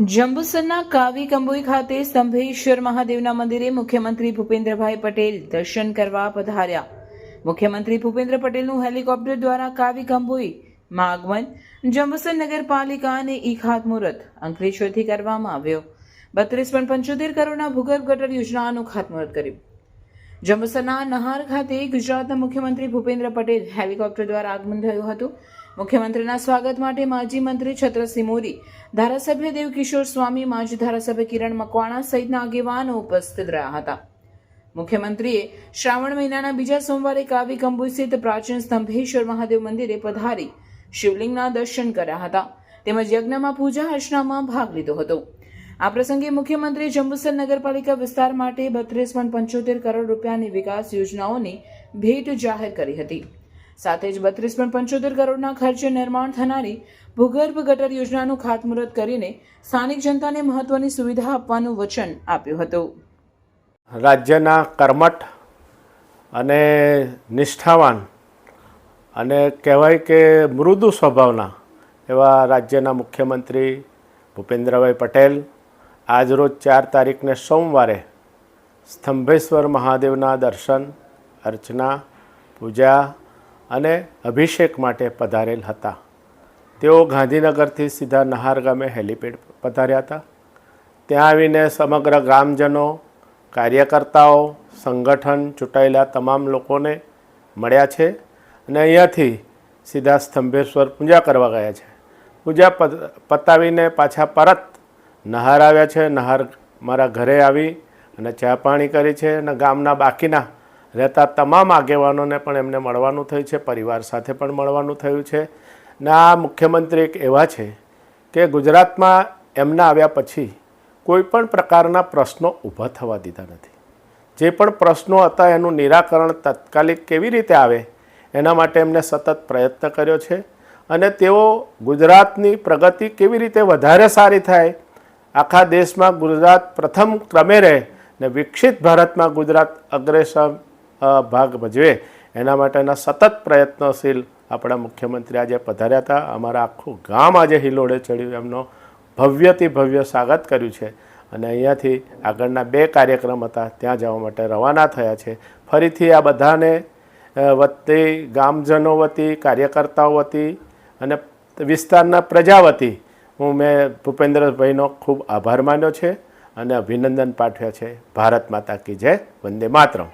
જંબુસરના કાવી કંબોઈ ખાતે સ્તંભેશ્વર મહાદેવના મંદિરે મુખ્યમંત્રી ભૂપેન્દ્રભાઈ પટેલ દર્શન કરવા પધાર્યા. મુખ્યમંત્રી ભૂપેન્દ્ર પટેલનું હેલિકોપ્ટર દ્વારા કાવી કંબોઈ આગમન જંબુસર નગરપાલિકા અને ઈ ખાતમુહૂર્ત અંકલેશ્વરથી કરવામાં આવ્યો. બત્રીસ પોઈન્ટ પંચોતેર કરોડના ભૂગર્ભ ગટર યોજનાનું ખાતમુહૂર્ત કર્યું. જંબુસરના નહાર ખાતે ગુજરાતના મુખ્યમંત્રી ભૂપેન્દ્ર પટેલ હેલિકોપ્ટર દ્વારા આગમન થયું હતું. મુખ્યમંત્રીના સ્વાગત માટે માજી મંત્રી છત્રસિંહ મોરી ધારાસભ્ય દેવકિશોર સ્વામી, માજી ધારાસભ્ય કિરણ મકવાણા સહિતના આગેવાનો ઉપસ્થિત રહ્યા હતા. મુખ્યમંત્રીએ શ્રાવણ મહિનાના બીજા સોમવારે કાવી કંબુ સ્થિત પ્રાચીન સ્તંભેશ્વર મહાદેવ મંદિરે પધારી શિવલિંગના દર્શન કર્યા હતા. તેમજ યજ્ઞમાં પૂજા અર્ચનામાં ભાગ લીધો હતો. આ પ્રસંગે મુખ્યમંત્રી જંબુસર નગરપાલિકા વિસ્તાર માટે બત્રીસ પોઈન્ટ પંચોતેર કરોડ રૂપિયાની વિકાસ યોજનાઓની ભેટ જાહેર કરી હતી. સાથે જ બત્રીસ પોઈન્ટ પંચોતેર કરોડના ખર્ચે નિર્માણ થનારી ભૂગર્ભ ગટર યોજનાનું ખાતમુહૂર્ત કરીને સ્થાનિક જનતાને મહત્વની સુવિધા આપવાનું વચન આપ્યું હતું. રાજ્યના કર્મઠ અને નિષ્ઠાવાન અને કહેવાય કે મૃદુ સ્વભાવના એવા રાજ્યના મુખ્યમંત્રી ભૂપેન્દ્રભાઈ પટેલ આજરોજ ચાર તારીખને સોમવારે સ્તંભેશ્વર મહાદેવના દર્શન, અર્ચના, પૂજા અને અભિષેક માટે પધારેલ હતા. તેઓ ગાંધીનગરથી સીધા નહાર ગામે હેલિપેડ પધાર્યા હતા. ત્યાં આવીને સમગ્ર ગ્રામજનો કાર્યકર્તાઓ, સંગઠન ચૂંટાયેલા તમામ લોકોને મળ્યા છે અને અહીંયાથી સીધા સ્તંભેશ્વર પૂજા કરવા ગયા છે. પૂજા પત- પતાવીને પાછા પરત નહાર આવ્યા છે, નહાર મારા ઘરે આવી અને ચા પાણી કરી છે અને ગામના બાકીના રહેતા તમામ આગેવાનોને પણ એમને મળવાનું થયું છે, પરિવાર સાથે પણ મળવાનું થયું છે. ને આ મુખ્યમંત્રી એક એવા છે કે ગુજરાતમાં એમના આવ્યા પછી કોઈ પણ પ્રકારના પ્રશ્નો ઊભા થવા દીધા નથી. જે પણ પ્રશ્નો હતા એનું નિરાકરણ તાત્કાલિક કેવી રીતે આવે એના માટે એમને સતત પ્રયત્ન કર્યો છે અને તેઓ ગુજરાતની પ્રગતિ કેવી રીતે વધારે સારી થાય આખા દેશમાં ગુજરાત પ્રથમ ક્રમે રહે ને વિકસિત ભારતમાં ગુજરાત અગ્રેસર ભાગ ભજવે. એના માટેના સતત પ્રયત્નશીલ આપણા મુખ્યમંત્રી આજે પધાર્યા હતા. અમારા આખું ગામ આજે હિલોડે ચડ્યું. એમનો ભવ્યથી ભવ્ય સ્વાગત કર્યું છે. અને અહીંયાથી આગળના બે કાર્યક્રમ હતા. ત્યાં જવા માટે રવાના થયા છે. ફરીથી આ બધાને વતી ગામજનો વતી, કાર્યકર્તાઓ વતી અને વિસ્તારના પ્રજા વતી હું મેં ભૂપેન્દ્રભાઈનો ખૂબ આભાર માન્યો છે અને અભિનંદન પાઠવ્યા છે. ભારત માતા કી જય, વંદે માતરમ.